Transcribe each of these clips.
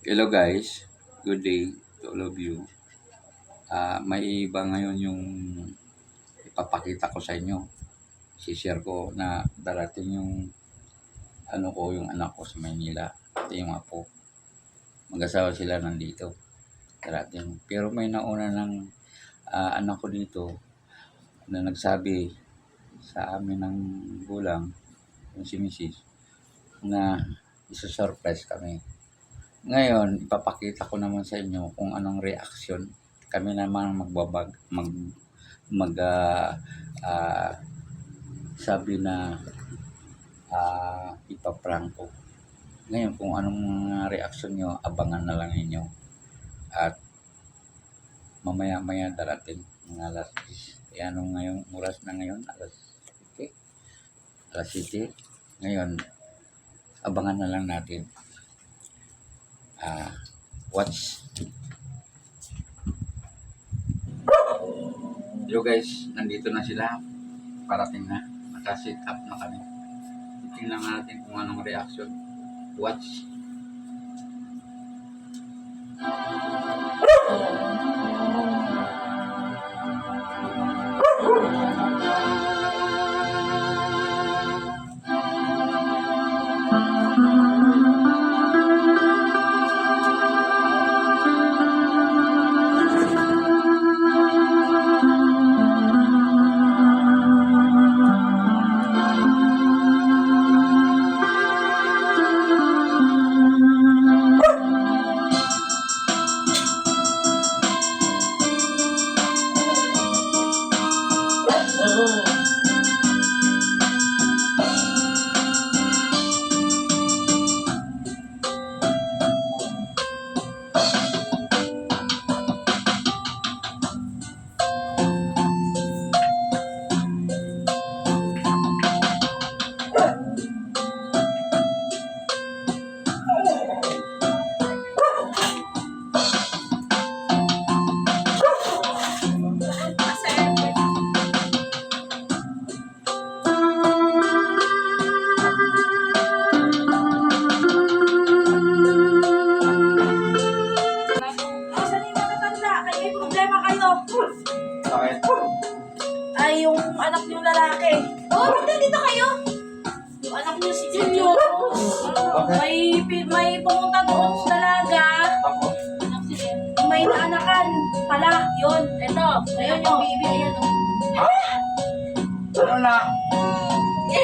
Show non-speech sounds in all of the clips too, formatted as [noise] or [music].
Hello guys, good day to all of you. Ah, may iba ngayon yung ipapakita ko sa inyo. Si-share ko na darating yung ano ko, yung anak ko sa Maynila. Ito yung apo. Mag-asawa sila nandito. Darating. Pero may nauna ng ah, anak ko dito na nagsabi sa amin ng gulang, yung si Mrs. na isa-surprise kami. Ngayon, ipapakita ko naman sa inyo kung anong reaksyon. Kami naman magbabag, mag, mag, ah, ah, sabi na ah, ipaprank. Ngayon, kung anong reaksyon nyo, abangan na lang ninyo. At mamaya-maya darating mga alas 10. Kaya anong ngayong oras na ngayon? Alas 7. Alas 7. Ngayon, abangan na lang natin ah watch. Hello guys, nandito na sila. Parating na. Naka-sit up na kami. Tingnan natin kung anong reaction. Watch. Asan anak niyong lalaki. Oh, ba't nandito kayo? Yung anak niyo si Junior. May, may pumunta doon sa dalaga. May naanakan pala. Yun. Ito. Ayun yung baby. Ayan. oh. Ano na? [laughs]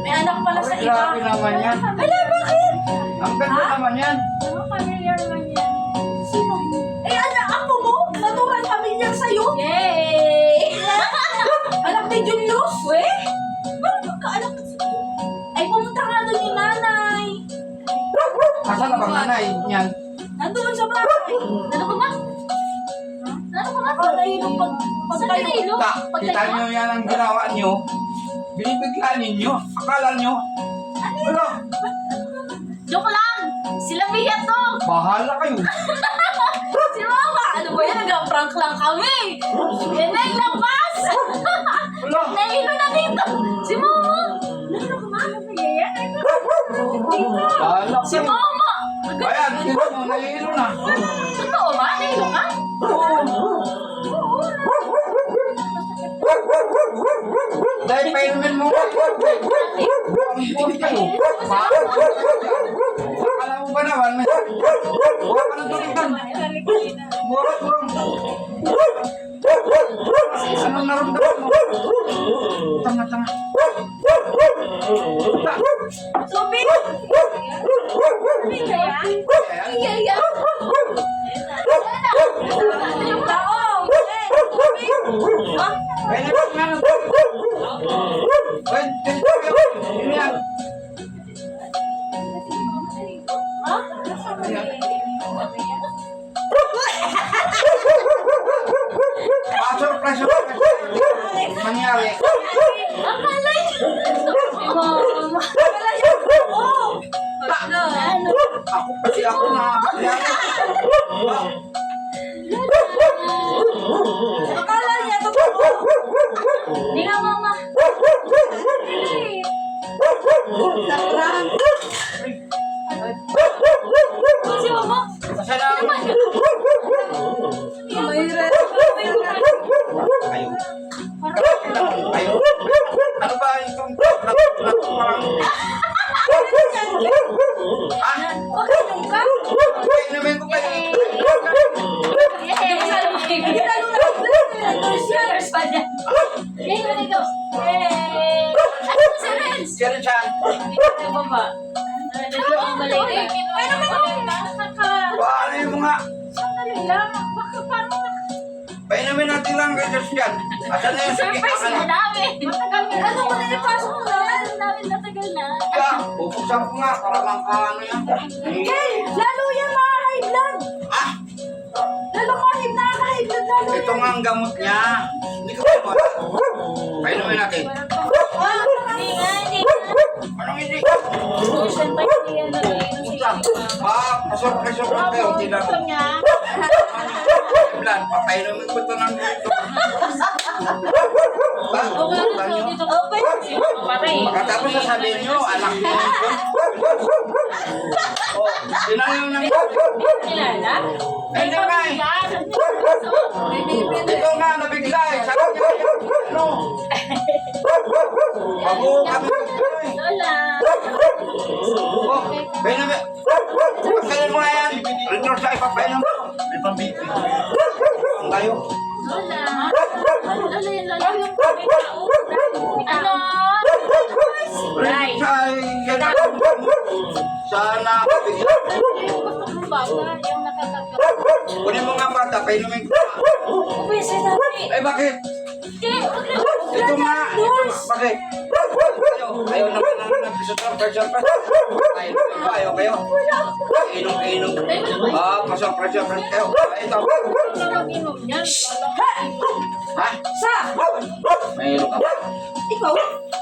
May anak pala sa iba. Grabe naman yan. Hala, bakit? Ang ganda Ha? naman yan. Ano familiar man yan? Sino? Nanay niyan? Nandun sa bahay. Ano ka ba? Ano ka ba? Ako nahilong pag, pag tayo. Ta, kita nyo yan ang ginawa nyo. Binibiglaan ninyo. Akala nyo. Ano? Joke lang! Sila Mia to! Bahala kayo. [laughs] Si Mama! Ano ba yan? Nag-prank lang kami! Yan na yung labas! Wala. [laughs] Nahilo na dito! Si Mama! Nahilo ka ma? Yan, Dito! Bahala Si kayo. Mama! Ayan, kita mo, nahihilo na. Totoo ba? Nahilo ka? Dahil painumin mo. Akala mo ba naman? Huwag ka ng tulitan. Murot, murot. Anong naramdaman mo? Tanga, Sophie! Iya, iya. Yung taong! Ha? Kaya na nga ng Ako pati ako na. Hindi lalo na endorse yan. Sir Chan, paano yung mga painumin natin lang kayo Diyos yan. Asan na yung sige? Asan na? Ano mo na ipasok mo na? Ka, bubuksan ko nga para mangkaano yan. Kay, lalo yan mga high blood. Ito nga ang gamot niya. Hindi ko pa? Painumin natin. Anong hindi? Buksan. Ah, pasorpre-sorpre kayo. Hindi na. Plan, papainumin ko ito ng Ba, buksan nyo. Pagkatapos sasabihin nyo, anak ito. [laughs] Oh, sinayaw ng Hindi nga eh. Ito nga, nabigla eh. Sabi niya, ano? Bago kami nabigla eh. Oh, Benjamin. Pagkain mo nga yan. Return sa ipapainom mo. May pambiti. Ang tayo. Return sa yan. Sana bigla. Kunin mo nga bata, painumin ko. Eh bakit? Ito nga, ito, bakit? Ayaw, ayaw naman na nag-isot ng pressure pa. Ayaw, ayaw kayo. Inom, inom. Ah, pasok pressure pa kayo. Ah, Ito. Ha? Sa, May ilo ka ba? ikaw?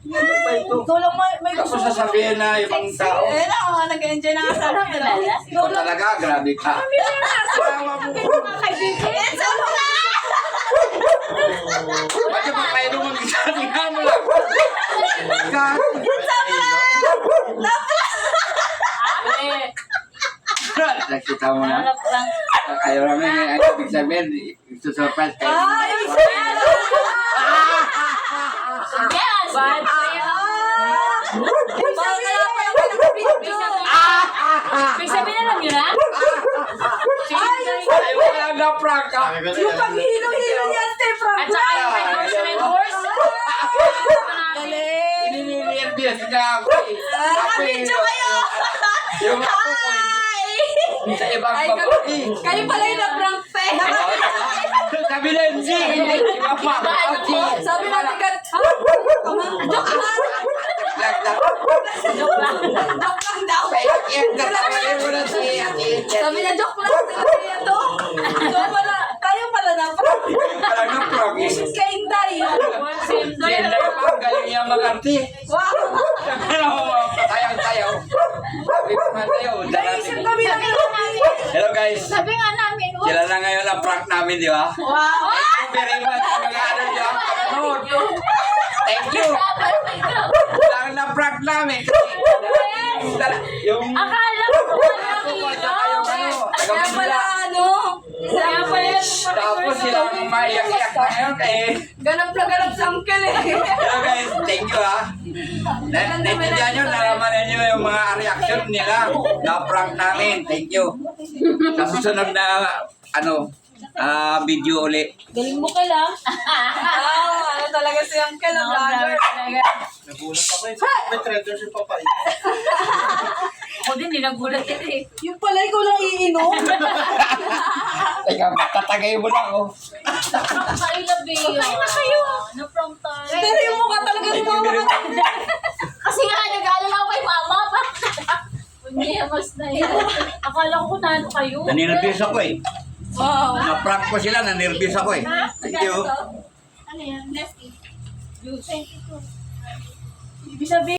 Ano ba ito? Ikaw lang may, may Tapos gusto. sasabihin na ibang tao. Eh, na, nag-enjoy na nga sa akin. Ikaw talaga, grabe ka. Salamat mo. It's all Ba't yung papainom ang isa? Tingnan mo lang. Ka- Nakita mo na. Ayaw namin eh. Ibig sabihin, isusurprise kayo. Ah, ibig sabihin. Bad. Ibig sabihin na pala pala ng video. Ibig sabihin alam nyo na? Ayaw mo lang na prank ka. Yung paghihilo-hilo niyan, te, Frank. At saka yung may horse na may horse. Galing. Ininilirbias niya ako eh. Nakabidyo kayo. Yung ako ko hindi sa ibang babae. Kayo pala yung na-prank, te. Sabi na hindi, hindi iba pa. Sabi natin ka, ah, joke lang. Joke lang daw. Sabi na joke lang. Sabi na to. So, pala, tayo pala na-prank. Parang na-prank eh. Isis ka inday. Same na yung galing niya mag-arte. Wow. Nga sa'yo, Naisip kami na Hello guys, Sabi nga namin, oh, sila na ngayon ang prank namin, di ba? Wow. Very much ang mga ano niyo, panonood. Thank you. Lang na prank namin. Yung... akala ko yung ano, taga Kaya pala ano, Kaya pala yung Tapos sila ang maiyak-iyak na ngayon eh. ganap na ganap sa uncle eh. Hello guys, thank you ha. Na, naintindihan nyo, nalaman ninyo yung mga reaction nila. Na-prank namin. Thank you. Sa susunod na, ano, ah video uli. Galing mo ka lang. Ah, ano talaga si uncle, ang vlogger. Nagulat ako eh. May treasure si Papa eh. [laughs] Ako din, ninagulat ito eh. Yung pala ikaw lang iinom. [laughs] Teka, tatagay mo na ako. I love you. Patay na kayo. No from time. Pero yung mukha talaga ni mama. [laughs] Kasi nga, nag-aalala ko kay mama pa. Hindi, mas na yun. Akala ko na ano kayo. Naninirbius ako eh. Wow. Na-prank ko sila, nanirbius ako eh. Thank you. Ano yan? Lefty. Ibig sabihin,